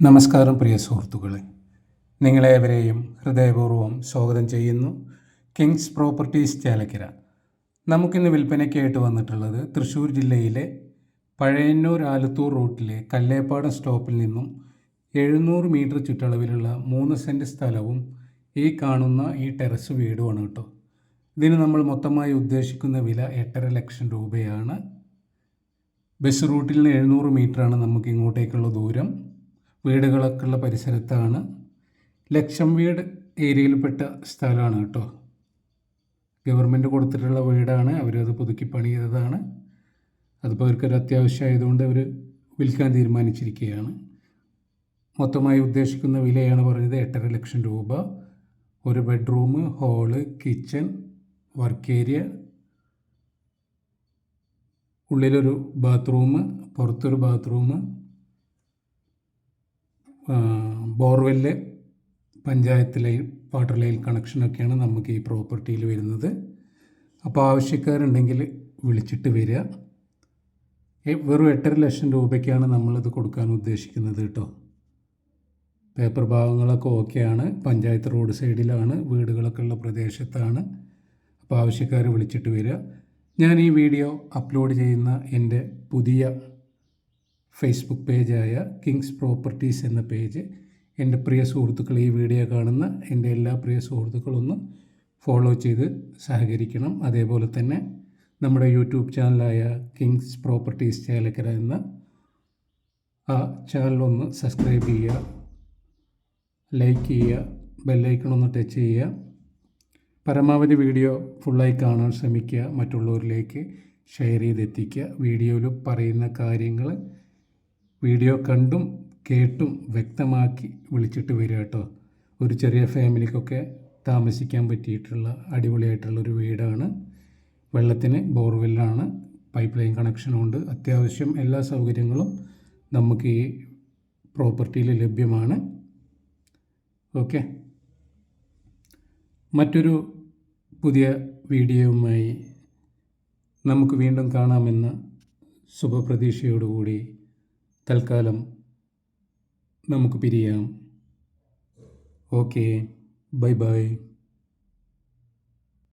നമസ്കാരം പ്രിയ സുഹൃത്തുക്കളെ. നിങ്ങളേവരെയും ഹൃദയപൂർവം സ്വാഗതം ചെയ്യുന്നു. കിങ്സ് പ്രോപ്പർട്ടീസ് ചേലക്കര. നമുക്കിന്ന് വിൽപ്പനയ്ക്കായിട്ട് വന്നിട്ടുള്ളത് തൃശ്ശൂർ ജില്ലയിലെ പഴയന്നൂർ ആലത്തൂർ റൂട്ടിലെ കല്ലേപ്പാടം സ്റ്റോപ്പിൽ നിന്നും എഴുന്നൂറ് മീറ്റർ ചുറ്റളവിലുള്ള മൂന്ന് സെന്റ് സ്ഥലവും ഈ കാണുന്ന ഈ ടെറസ് വീടുമാണ് കേട്ടോ. ഇതിന് നമ്മൾ മൊത്തമായി ഉദ്ദേശിക്കുന്ന വില എട്ടര ലക്ഷം രൂപയാണ്. ബസ് റൂട്ടിൽ നിന്ന് എഴുന്നൂറ് മീറ്ററാണ് നമുക്ക് ഇങ്ങോട്ടേക്കുള്ള ദൂരം. വീടുകളൊക്കെ ഉള്ള പരിസരത്താണ്. ലക്ഷം വീട് ഏരിയയിൽപ്പെട്ട സ്ഥലമാണ് കേട്ടോ. ഗവൺമെന്റ് കൊടുത്തിട്ടുള്ള വീടാണ്. അവരത് പുതുക്കി പണിയതാണ് അതിപ്പോൾ അവർക്കൊരു അത്യാവശ്യമായതുകൊണ്ട് അവർ വിൽക്കാൻ തീരുമാനിച്ചിരിക്കുകയാണ്. മൊത്തമായി ഉദ്ദേശിക്കുന്ന വിലയാണ് പറഞ്ഞത് എട്ടര ലക്ഷം രൂപ. ഒരു bedroom hall kitchen work area. ഉള്ളിലൊരു ബാത്റൂം പുറത്തൊരു bathroom. Borewell panchayat line water line കണക്ഷനൊക്കെയാണ് നമുക്ക് ഈ പ്രോപ്പർട്ടിയിൽ വരുന്നത്. അപ്പോൾ ആവശ്യക്കാരുണ്ടെങ്കിൽ വിളിച്ചിട്ട് വരിക. വെറും എട്ടര ലക്ഷം രൂപയ്ക്കാണ് നമ്മളിത് കൊടുക്കാൻ ഉദ്ദേശിക്കുന്നത് കേട്ടോ. പേപ്പർ ഭാഗങ്ങളൊക്കെ ഓക്കെയാണ്. പഞ്ചായത്ത് റോഡ് സൈഡിലാണ് വീടുകളൊക്കെ ഉള്ള പ്രദേശത്താണ്. അപ്പോൾ ആവശ്യക്കാർ വിളിച്ചിട്ട് വരിക. ഞാൻ ഈ വീഡിയോ അപ്ലോഡ് ചെയ്യുന്ന എന്റെ പുതിയ ഫേസ്ബുക്ക് പേജായ കിങ്സ് പ്രോപ്പർട്ടീസ് എന്ന പേജ്. എന്റെ പ്രിയ സുഹൃത്തുക്കൾ ഈ വീഡിയോ കാണുന്ന എന്റെ എല്ലാ പ്രിയ സുഹൃത്തുക്കളൊന്ന് ഫോളോ ചെയ്ത് സഹകരിക്കണം. അതേപോലെ തന്നെ നമ്മുടെ യൂട്യൂബ് ചാനലായ കിങ്സ് പ്രോപ്പർട്ടീസ് ചേലക്കര എന്ന ആ ചാനലൊന്ന് സബ്സ്ക്രൈബ് ചെയ്യുക ലൈക്ക് ചെയ്യുക ബെല്ലൈക്കണൊന്ന് ടച്ച് ചെയ്യുക. പരമാവധി വീഡിയോ ഫുള്ളായി കാണാൻ ശ്രമിക്കുക. മറ്റുള്ളവരിലേക്ക് ഷെയർ ചെയ്തെത്തിക്കുക. വീഡിയോയിൽ പറയുന്ന കാര്യങ്ങൾ വീഡിയോ കണ്ടും കേട്ടും വ്യക്തമാക്കി വിളിച്ചിട്ട് വരിക കേട്ടോ. ഒരു ചെറിയ ഫാമിലിക്കൊക്കെ താമസിക്കാൻ പറ്റിയിട്ടുള്ള അടിപൊളിയായിട്ടുള്ള ഒരു വീടാണ്. വെള്ളത്തിന് ബോർവെല്ലാണ്. Pipe line കണക്ഷനുണ്ട്. അത്യാവശ്യം എല്ലാ സൗകര്യങ്ങളും നമുക്ക് ഈ പ്രോപ്പർട്ടിയിൽ ലഭ്യമാണ്. ഓക്കെ. മറ്റൊരു പുതിയ വീഡിയോയുമായി നമുക്ക് വീണ്ടും കാണാമെന്ന ശുഭപ്രതീക്ഷയോടുകൂടി തൽക്കാലം നമുക്ക് പിരിയാം. Okay bye bye